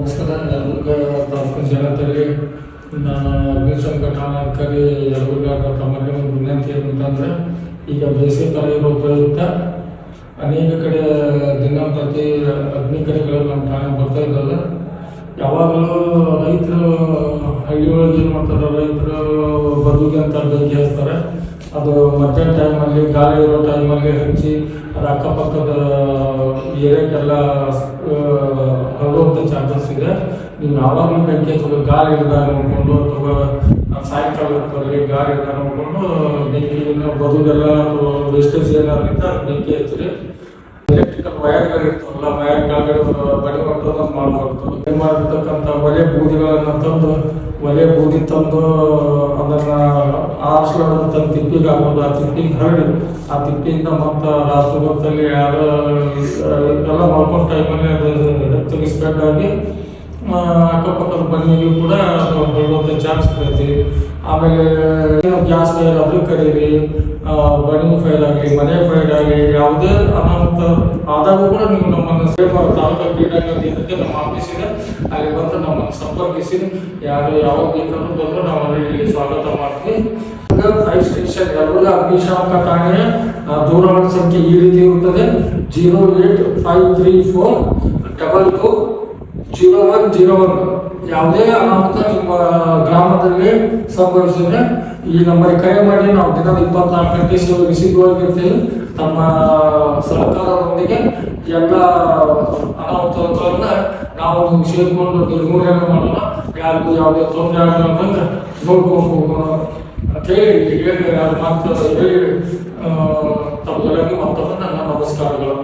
ನಮಸ್ಕಾರ ಎಲ್ಲರಿಗೂ ತಾಲೂಕು ಜನತೆಗೆ ನಾನು ಅಗ್ನಿಶಾಮಕ ಠಾಣಾಧಿಕಾರಿ ಯಲಬುರ್ಗ ತಮ್ಮಲ್ಲಿ ಒಂದು ವಿನಂತಿ ಏನಂತಂದರೆ ಈಗ ಬೇಸಿಗೆ ಕಾಲ ಇರೋ ಪ್ರಯುಕ್ತ ಅನೇಕ ಕಡೆ ದಿನಂಪ್ರತಿ ಅಗ್ನಿಕರಿಗಳು ನಮ್ಮ ಠಾಣೆಗೆ ಬರ್ತಾ ಇದ್ದಲ್ಲ ಯಾವಾಗಲೂ ರೈತರು ಹಳ್ಳಿ ಒಳಗೆ ಏನು ಮಾಡ್ತಾರೆ, ರೈತರು ಬದುಕಿಗೆ ಅಂತ ಬೆಂಕಿ ಹಚ್ತಾರೆ ಅದು ಮಧ್ಯಾಹ್ನ ಟೈಮಲ್ಲಿ ಗಾಳಿ ಇರೋ ಟೈಮಲ್ಲಿ ಹಚ್ಚಿ ಅದು ಅಕ್ಕಪಕ್ಕದ ಏರಿಯಾಕ್ಕೆಲ್ಲ ಹರಡುವಂಥ ಚಾನ್ಸಸ್ ಇದೆ. ನೀವು ಯಾವಾಗಲೂ ಬೆಂಕಿ ಹಚ್ಚೋದು, ಗಾಳಿ ಇಲ್ಲದಾಗ ನೋಡಿಕೊಂಡು ಅಥವಾ ಸಾಯಂಕಾಲ ಹೊತ್ತಲ್ಲಿ ಗಾಳಿ ಇಲ್ಲ ನೋಡಿಕೊಂಡು ಬೆಂಕಿನ ಬದುಗೆಲ್ಲ ಅಥವಾ ವೇಸ್ಟೇಜ್ ಏನಾದ್ರು ಇದ್ದರೆ ಬೆಂಕಿ ಹಚ್ಚಿರಿ. ಎಲೆಕ್ಟ್ರಿಕಲ್ ವೈರ್ಗಳು ಇರ್ತಾವಲ್ಲ ವೈರ್ ಕೆಳಗಡೆ ಬಡಿ ಹೊಟ್ಟೋದು ಮಾಡಬಾರ್ದು ಏನು ಮಾಡಿರ್ತಕ್ಕಂಥ ಒಲೆ ಬೂದಿಗಳನ್ನು ತಂದು, ಒಲೆ ಬೂದಿ ತಂದು ಅದನ್ನ ಆರಿಸ್ಲಾರ್ದಂತ ತಿಪ್ಪಿಗೆ ಆಗ್ಬೋದು ಆ ತಿಪ್ಪಿಗೆ ಹರಡಿ ಆ ತಿಪ್ಪಿಯಿಂದ ಮತ್ತೆ ರಾಷ್ಟ್ರ ಯಾರು ಎಲ್ಲ ಮಾಡ್ಕೊಂಡು ಟೈಮಲ್ಲಿ ಅದು ಹೆಚ್ಚಿಗೆ ಸ್ಪ್ರೆಡ್ ಆಗಿ ಆ, ಅಕ್ಕಪಕ್ಕದ ಮನೆಯಲ್ಲೂ ಕೂಡ ಹರಡುವಂಥ ಚಾನ್ಸ್ ಇರ್ತೈತಿ. ಆಮೇಲೆ ಗ್ಯಾಸ್ ಫೈರ್ ಅದು ಕರೀರಿ ಬಣಿ ಫೈರ್ ಆಗಲಿ, ಮನೆ ಫೈರ್ ಆಗಲಿ, ಯಾವುದೇ ಅನಾಹುತ ಆದಾಗೂ ಕೂಡ ನೀವು ನಮ್ಮನ್ನು ಸೇಫ್ ತಾಲೂಕು ಕ್ರೀಡಾಂಗಣ ಇದಕ್ಕೆ ನಮ್ಮ ಆಫೀಸ್ ಇದೆ ಅಲ್ಲಿ ಬಂದು ನಮ್ಮನ್ನು ಸಂಪರ್ಕಿಸಿ. ಯಾರು ಯಾವಾಗ ಬೇಕಾದ್ರೂ ಬಂದು ನಾವು ಇಲ್ಲಿ ಸ್ವಾಗತ ಮಾಡ್ತೀವಿ. ಫೈವ್ ಸ್ಟೇಷನ್ ಎಲ್ಲ ಅಗ್ನಿಶಾಮಕ ಠಾಣೆಯ ದೂರವಾಣಿ ಸಂಖ್ಯೆ ಈ ರೀತಿ ಇರುತ್ತದೆ. Zero eight five three four double two zero one zero one. ಯಾವುದೇ ಅನಾಹುತ ನಿಮ್ಮ ಗ್ರಾಮದಲ್ಲಿ ಸಂಭವಿಸಿದ್ರೆ ಈ ನಂಬರ್ ಕರೆ ಮಾಡಿ, ನಾವು ದಿನದ ಇಪ್ಪತ್ನಾಲ್ಕು ಗಂಟೆ ಸೇವೆ ರಿಸೀವ್ವಾಗಿರ್ತೀವಿ ತಮ್ಮ ಸರ್ಕಾರದೊಂದಿಗೆ ಎಲ್ಲ ಅನಾಹುತಗಳನ್ನ ನಾವು ಸೇರಿಕೊಂಡು ನಿರ್ಮೂಲನೆ ಮಾಡೋಣ. ಯಾರಿಗೂ ಯಾವುದೇ ತೊಂದರೆ ಆಗಲ್ಲ ಅಂತಂದ್ರೆ ನೋಡ್ಕೊಂಡು ಹೋಗೋಣ ಅಂತ ಹೇಳಿ ಅದು ಮಾತು ಹೇಳಿ ತಮ್ಮೆಲ್ಲರಿಗೂ ಮತ್ತೊಮ್ಮೆ ನನ್ನ ನಮಸ್ಕಾರಗಳು.